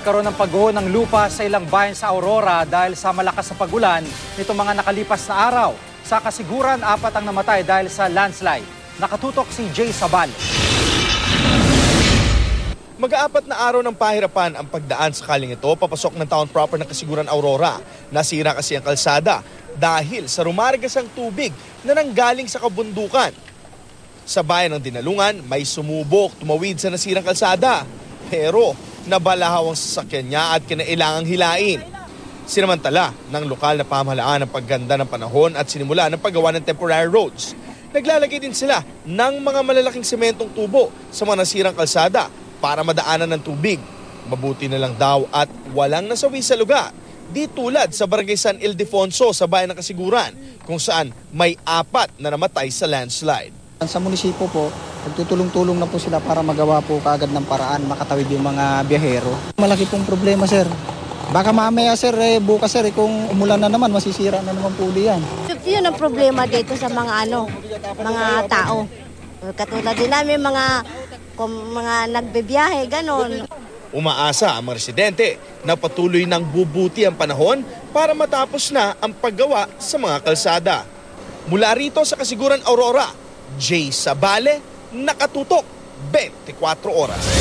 Karoon ng pagguho ng lupa sa ilang bayan sa Aurora dahil sa malakas na pagulan nitong mga nakalipas na araw. Sa kasiguran, apat ang namatay dahil sa landslide. Nakatutok si Jay Sabal. Mag-aapat na araw ng pahirapan ang pagdaan sa kaling ito papasok ng town proper ng Kasiguran Aurora. Nasira kasi ang kalsada dahil sa rumaragasang tubig na nanggaling sa kabundukan. Sa bayan ng Dinalungan, may sumubok tumawid sa nasirang kalsada. Pero nabalahaw ang sasakyan niya at kinailangang hilain. Sinamantala ng lokal na pamahalaan ang pagganda ng panahon at sinimula ng paggawa ng temporary roads. Naglalagay din sila ng mga malalaking sementong tubo sa mga nasirang kalsada para madaanan ng tubig. Mabuti na lang daw at walang nasawi sa lugar. Di tulad sa barangay San Ildefonso sa bayan ng Kasiguran kung saan may apat na namatay sa landslide. Sa munisipyo po, nagtutulong-tulong na po sila para magawa po kaagad ng paraan makatawid yung mga biyahero. Malaki pong problema sir. Baka mamaya sir, eh, bukas sir, eh, kung umulan na naman, masisira na naman po uli yan. Yun ang problema dito sa mga ano, mga tao. Katulad din namin mga kung mga nagbebiyahe, ganon. Umaasa ang mga residente na patuloy ng bubuti ang panahon para matapos na ang paggawa sa mga kalsada. Mula rito sa Kasiguran Aurora, Jay Sabale, nakatutok 24 oras.